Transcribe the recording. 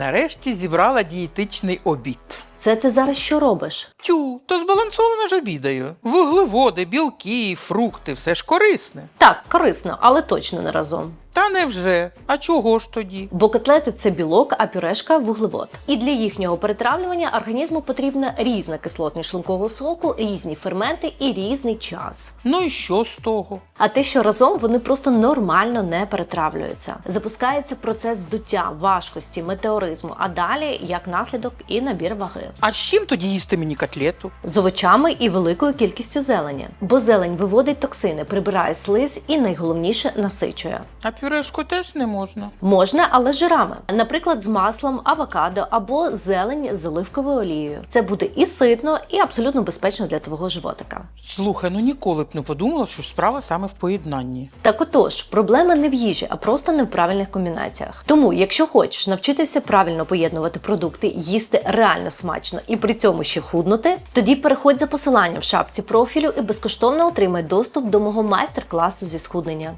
Нарешті зібрала дієтичний обід. Це ти зараз що робиш? Тю, то збалансовано ж обідаю. Вуглеводи, білки, фрукти, все ж корисне. Так, корисно, але точно не разом. Та невже? А чого ж тоді? Бо котлети це білок, а пюрешка вуглевод. І для їхнього перетравлювання організму потрібна різна кислотність шлункового соку, різні ферменти і різний час. Ну і що з того? А те, що разом вони просто нормально не перетравлюються. Запускається процес здуття, важкості, метеоризму, а далі, як наслідок, і набір ваги. А з чим тоді їсти мені котлету? З овочами і великою кількістю зелені. Бо зелень виводить токсини, прибирає слиз і найголовніше насичує. А пюрешку теж не можна. Можна, але з жирами, наприклад, з маслом, авокадо або зелень з оливковою олією. Це буде і ситно, і абсолютно безпечно для твого животика. Слухай, ну ніколи б не подумала, що справа саме в поєднанні. Так отож, проблема не в їжі, а просто не в правильних комбінаціях. Тому, якщо хочеш навчитися правильно поєднувати продукти, їсти реально смачно і при цьому ще худнути, тоді переходь за посиланням в шапці профілю і безкоштовно отримай доступ до мого майстер-класу зі схуднення.